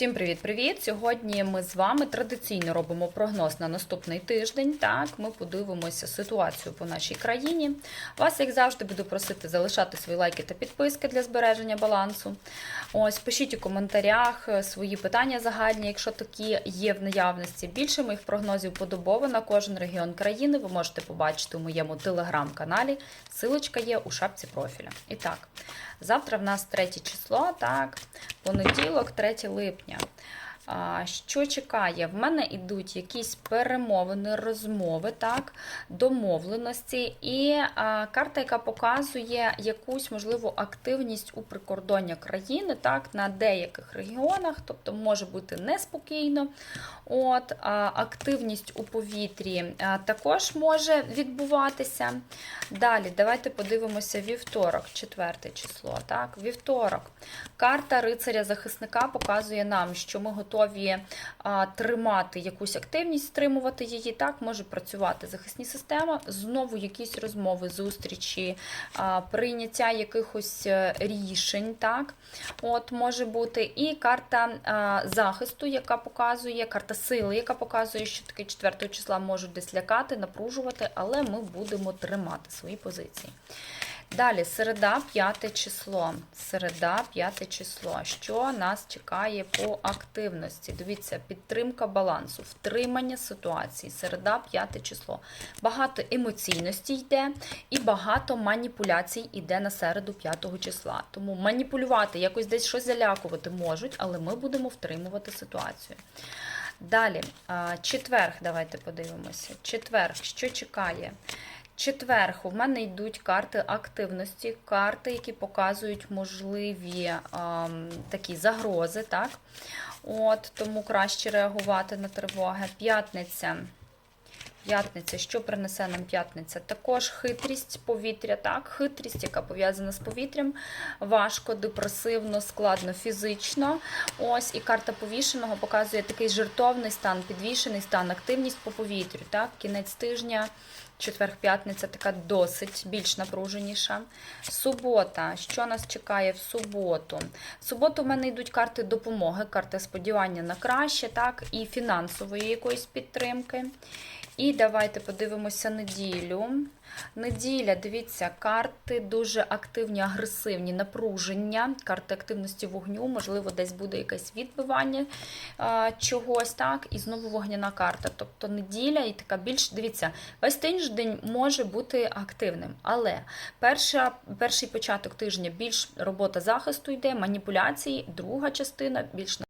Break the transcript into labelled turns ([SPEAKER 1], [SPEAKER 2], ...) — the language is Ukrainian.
[SPEAKER 1] Всім привіт-привіт! Сьогодні ми з вами традиційно робимо прогноз на наступний тиждень. Так, ми подивимося ситуацію по нашій країні. Вас, як завжди, буду просити залишати свої лайки та підписки для збереження балансу. Ось, пишіть у коментарях е, свої питання загальні, якщо такі є в наявності. Більше моїх прогнозів подобово на кожен регіон країни. Ви можете побачити у моєму телеграм-каналі. Силочка є у шапці профіля. І так, завтра в нас третє число, так, понеділок, 3 липня. Що чекає? В мене йдуть якісь перемовини, розмови, так, домовленості, і карта, яка показує якусь можливу активність у прикордоння країни, так, на деяких регіонах, тобто може бути неспокійно. От, Активність у повітрі також може відбуватися. Далі, давайте подивимося вівторок, четверте число. Так, Вівторок. Карта рицаря-захисника показує нам, що ми готові а, тримати якусь активність, стримувати її. Так, може працювати захисні системи. Знову якісь розмови, зустрічі, прийняття якихось е, рішень. Так, от може бути. І карта захисту, яка показує, карта сили, яка показує, що таки 4 числа можуть десь лякати, напружувати, але ми будемо тримати свої позиції. Далі, середа, 5 число. Середа, 5 число. Що нас чекає по активності? Дивіться, підтримка балансу, втримання ситуації. Середа, 5 число. Багато емоційності йде і багато маніпуляцій йде на середу 5 числа. Тому маніпулювати, якось десь щось залякувати можуть, але ми будемо втримувати ситуацію. Далі, четверг, давайте подивимося. Четверг, що чекає? Четверг у мене йдуть карти активності, карти, які показують можливі а, такі загрози, так? От, тому краще реагувати на тривоги. П'ятниця. П'ятниця, що принесе нам п'ятниця? Також хитрість повітря, так, хитрість, яка пов'язана з повітрям, важко, депресивно, складно, фізично. Ось і карта повішеного показує такий жертовний стан, підвішений стан, активність по повітрю. Так, кінець тижня, четвер-п'ятниця, така досить більш напруженіша. Субота. Що нас чекає в суботу? В суботу в мене йдуть карти допомоги, карти сподівання на краще, так, і фінансової якоїсь підтримки. Давайте подивимося неділю. Неділя, дивіться, карти дуже активні, агресивні, напруження, карти активності вогню, можливо, десь буде якесь відбивання а, чогось, так, і знову вогняна карта. Тобто неділя і така більш, дивіться, весь тиждень може бути активним, але перша, перший початок тижня більш робота захисту йде, маніпуляції, друга частина більш